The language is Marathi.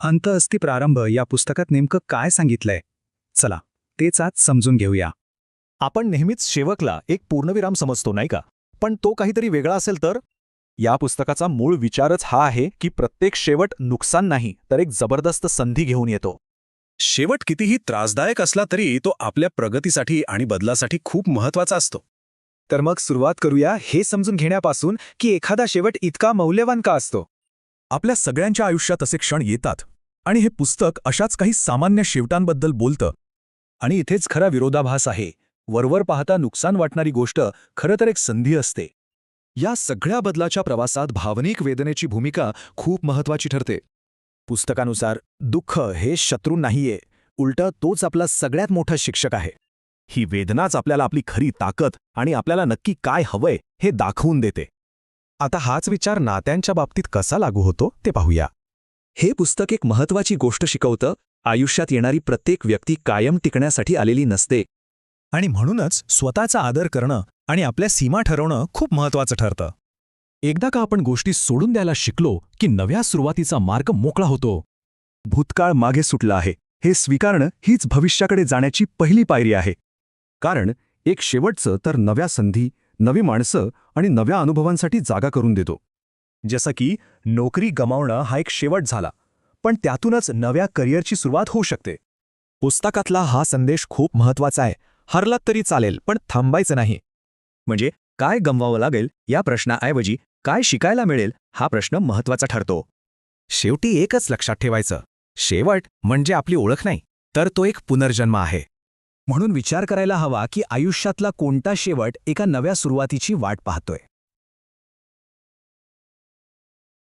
अंत अस्ति प्रारंभ या पुस्तकात नेमकं काय सांगितलंय? चला तेच आज समजून घेऊया. आपण नेहमीच शेवकला एक पूर्णविराम समजतो नाही का? पण तो काहीतरी वेगळा असेल तर? या पुस्तकाचा मूळ विचारच हा आहे की प्रत्येक शेवट नुकसान नाही तर एक जबरदस्त संधी घेऊन येतो. शेवट कितीही त्रासदायक असला तरी तो आपल्या प्रगतीसाठी आणि बदलासाठी खूप महत्त्वाचा असतो. तर मग सुरुवात करूया हे समजून घेण्यापासून की एखादा शेवट इतका मौल्यवान का असतो? आपल्या सगळ्यांच्या आयुष्यात असे क्षण येतात. आणि हे पुस्तक अशाच काही सामान्य शेवटांबद्दल बोलतं. आणि इथेच खरा विरोधाभास आहे. वरवर पाहता नुकसान वाटणारी गोष्ट खरं तर एक संधी असते. या सगळ्या बदलाच्या प्रवासात भावनिक वेदनेची भूमिका खूप महत्वाची ठरते. पुस्तकानुसार दुःख हे शत्रू नाहीये. उलटं तोच आपला सगळ्यात मोठा शिक्षक आहे. ही वेदनाच आपल्याला आपली खरी ताकद आणि आपल्याला नक्की काय हवंय हे दाखवून देते. आता हाच विचार नात्यांच्या बाबतीत कसा लागू होतो ते पाहूया. हे पुस्तक एक महत्वाची गोष्ट शिकवतं आयुष्यात येणारी प्रत्येक व्यक्ती कायम टिकण्यासाठी आलेली नसते. आणि म्हणूनच स्वतःचा आदर करणं आणि आपल्या सीमा ठरवणं खूप महत्वाचं ठरतं. एकदा का आपण गोष्टी सोडून द्यायला शिकलो की नव्या सुरुवातीचा मार्ग मोकळा होतो? भूतकाळ मागे सुटला आहे. हे स्वीकारणं हीच भविष्याकडे जाण्याची पहिली पायरी आहे. कारण एक शेवटचं तर नव्या संधी नवी माणसं आणि नव्या अनुभवांसाठी जागा करून देतो. जसं की नोकरी गमावणं हा एक शेवट झाला पण त्यातूनच नव्या करिअरची सुरुवात होऊ शकते. पुस्तकातला हा संदेश खूप महत्त्वाचा आहे. हरलात तरी चालेल पण थांबायचं नाही. म्हणजे काय गमवावं लागेल या प्रश्नाऐवजी काय शिकायला मिळेल हा प्रश्न महत्त्वाचा ठरतो. शेवटी एकच लक्षात ठेवायचं. शेवट म्हणजे आपली ओळख नाही तर तो एक पुनर्जन्म आहे. म्हणून विचार करायला हवा की आयुष्यातला कोणता शेवट एका नव्या सुरुवातीची वाट पाहतोय.